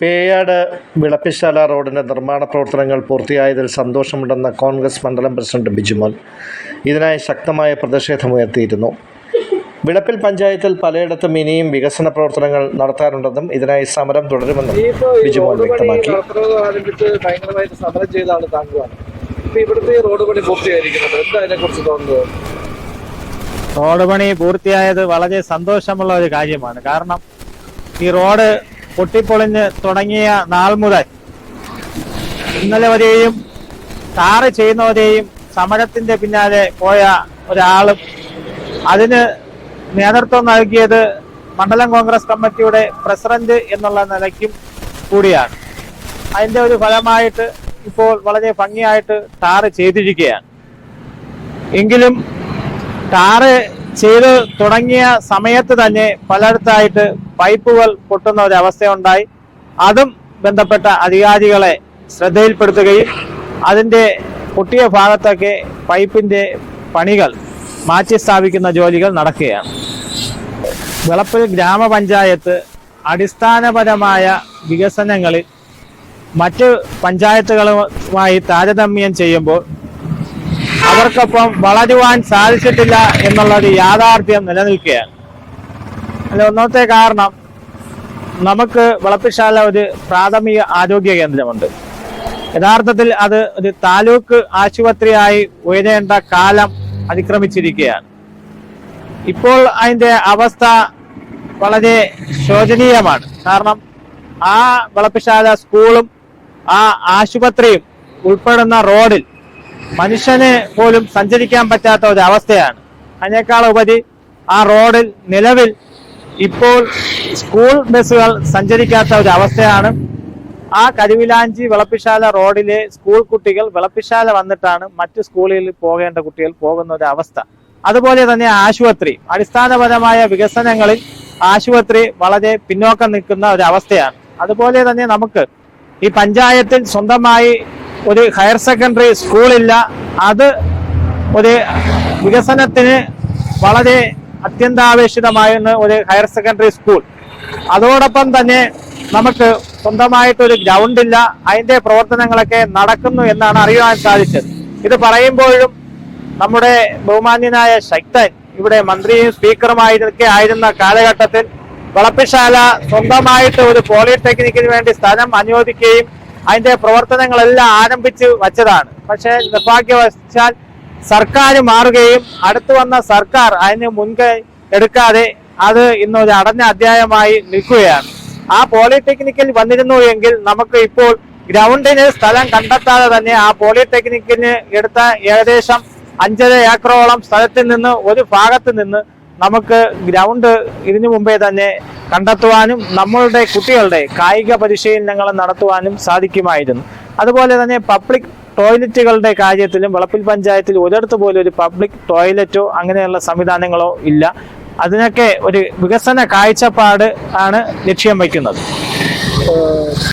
പേയാട് വിളപ്പിശാല റോഡിന്റെ നിർമ്മാണ പ്രവർത്തനങ്ങൾ പൂർത്തിയായതിൽ സന്തോഷമുണ്ടെന്ന കോൺഗ്രസ് മണ്ഡലം പ്രസിഡന്റ് ബിജുമോൻ ഇതിനായി ശക്തമായ പ്രതിഷേധമുയർത്തിയിരുന്നു വിളപ്പിൽ പഞ്ചായത്തിൽ പലയിടത്തും ഇനിയും വികസന പ്രവർത്തനങ്ങൾ നടത്താനുണ്ടെന്നും ഇതിനായി സമരം തുടരുമെന്നും ബിജുമോൻ വ്യക്തമാക്കി. സമരം ചെയ്താണ് ആൾ താങ്കളാണ്. ഇപ്പൊ ഇവിടുത്തെ റോഡ് പണി പൂർത്തിയായിരിക്കുന്നത് എന്താ അതിനെ തോന്നുന്നത്? റോഡ് പണി പൂർത്തിയായത് വളരെ സന്തോഷമുള്ള ഒരു കാര്യമാണ്. കാരണം ഈ റോഡ് പൊട്ടിപ്പൊളിഞ്ഞ് തുടങ്ങിയ നാൾ മുതൽ ഇന്നലെ വരെയും ടാറ് ചെയ്യുന്നവരെയും സമരത്തിന്റെ പിന്നാലെ പോയ ഒരാളും അതിന് നേതൃത്വം നൽകിയത് മണ്ഡലം കോൺഗ്രസ് കമ്മിറ്റിയുടെ പ്രസിഡന്റ് എന്നുള്ള നിലയ്ക്കും കൂടിയാണ്. അതിന്റെ ഒരു ഫലമായിട്ട് ഇപ്പോൾ വളരെ ഭംഗിയായിട്ട് ടാറ് ചെയ്തിരിക്കുകയാണ്. എങ്കിലും ടാറ് ചെയ്ത് തുടങ്ങിയ സമയത്ത് തന്നെ പലയിടത്തായിട്ട് പൈപ്പുകൾ പൊട്ടുന്ന ഒരു അവസ്ഥയുണ്ടായി. അതും ബന്ധപ്പെട്ട അധികാരികളെ ശ്രദ്ധയിൽപ്പെടുത്തുകയും അതിന്റെ പൊട്ടിയ ഭാഗത്തൊക്കെ പൈപ്പിന്റെ പണികൾ മാറ്റി സ്ഥാപിക്കുന്ന ജോലികൾ നടക്കുകയാണ്. വിളപ്പിൽ ഗ്രാമപഞ്ചായത്ത് അടിസ്ഥാനപരമായ വികസനങ്ങളിൽ മറ്റ് പഞ്ചായത്തുകളുമായി താരതമ്യം ചെയ്യുമ്പോൾ അവർക്കൊപ്പം വളരുവാൻ സാധിച്ചിട്ടില്ല എന്നുള്ളൊരു യാഥാർത്ഥ്യം നിലനിൽക്കുകയാണ്. അല്ല ഒന്നാമത്തെ കാരണം നമുക്ക് വളപ്പിശാല ഒരു പ്രാഥമിക ആരോഗ്യ കേന്ദ്രമുണ്ട്. യഥാർത്ഥത്തിൽ അത് ഒരു താലൂക്ക് ആശുപത്രിയായി ഉയരേണ്ട കാലം അതിക്രമിച്ചിരിക്കുകയാണ്. ഇപ്പോൾ അതിന്റെ അവസ്ഥ വളരെ ശോചനീയമാണ്. കാരണം ആ വളപ്പിശാല സ്കൂളും ആ ആശുപത്രിയും ഉൾപ്പെടുന്ന റോഡിൽ മനുഷ്യന് പോലും സഞ്ചരിക്കാൻ പറ്റാത്ത ഒരു അവസ്ഥയാണ്. അതിനേക്കാൾ ഉപരി ആ റോഡിൽ നിലവിൽ ഇപ്പോൾ സ്കൂൾ ബസ്സുകൾ സഞ്ചരിക്കാത്ത ഒരു അവസ്ഥയാണ്. ആ കരുവിലാഞ്ചി വിളപ്പിശാല റോഡിലെ സ്കൂൾ കുട്ടികൾ വിളപ്പിശാല വന്നിട്ടാണ് മറ്റു സ്കൂളിൽ പോകേണ്ട കുട്ടികൾ പോകുന്ന ഒരു അവസ്ഥ. അതുപോലെ തന്നെ ആശുപത്രി അടിസ്ഥാനപരമായ വികസനങ്ങളിൽ ആശുപത്രി വളരെ പിന്നോക്കം നിൽക്കുന്ന ഒരു അവസ്ഥയാണ്. അതുപോലെ തന്നെ നമുക്ക് ഈ പഞ്ചായത്തിൽ സ്വന്തമായി ഒരു ഹയർ സെക്കൻഡറി സ്കൂളില്ല. അത് ഒരു വികസനത്തിന് വളരെ അത്യന്താപേക്ഷിതമായ ഒരു ഹയർ സെക്കൻഡറി സ്കൂൾ. അതോടൊപ്പം തന്നെ നമുക്ക് സ്വന്തമായിട്ടൊരു ഗ്രൗണ്ട് ഇല്ല അതിന്റെ പ്രവർത്തനങ്ങളൊക്കെ നടക്കുന്നു എന്നാണ് അറിയുവാൻ സാധിച്ചത്. ഇത് പറയുമ്പോഴും നമ്മുടെ ബഹുമാന്യനായ ശക്തൻ ഇവിടെ മന്ത്രിയും സ്പീക്കറുമായിരിക്കെ ആയിരുന്ന കാലഘട്ടത്തിൽ വളപ്പിശാല സ്വന്തമായിട്ട് ഒരു പോളിടെക്നിക്കിന് വേണ്ടി സ്ഥലം അനുവദിക്കുകയും അതിന്റെ പ്രവർത്തനങ്ങളെല്ലാം ആരംഭിച്ച് വച്ചതാണ്. പക്ഷേ നിർഭാഗ്യവശാൽ സർക്കാർ മാറുകയും അടുത്തു വന്ന സർക്കാർ അതിന് മുൻകൈ എടുക്കാതെ അത് ഇന്നൊരു അടഞ്ഞ അധ്യായമായി നിൽക്കുകയാണ്. ആ പോളിടെക്നിക്കിൽ വന്നിരുന്നു എങ്കിൽ നമുക്ക് ഇപ്പോൾ ഗ്രൗണ്ടിന് സ്ഥലം കണ്ടെത്താതെ തന്നെ ആ പോളിടെക്നിക്കിന് എടുത്ത ഏകദേശം അഞ്ചര ഏക്കറോളം സ്ഥലത്തിൽ നിന്ന് ഒരു ഭാഗത്ത് നിന്ന് നമുക്ക് ഗ്രൗണ്ട് ഇതിനു മുമ്പേ തന്നെ കണ്ടെത്തുവാനും നമ്മളുടെ കുട്ടികളുടെ കായിക പരിശീലനങ്ങൾ നടത്തുവാനും സാധിക്കുമായിരുന്നു. അതുപോലെ തന്നെ പബ്ലിക് ടോയ്ലറ്റുകളുടെ കാര്യത്തിലും വളപ്പിൽ പഞ്ചായത്തിൽ ഒരിടത്ത് പോലും ഒരു പബ്ലിക് ടോയ്ലറ്റോ അങ്ങനെയുള്ള സംവിധാനങ്ങളോ ഇല്ല. അതിനൊക്കെ ഒരു വികസന കാഴ്ചപ്പാട് ആണ് ലക്ഷ്യം വയ്ക്കുന്നത്.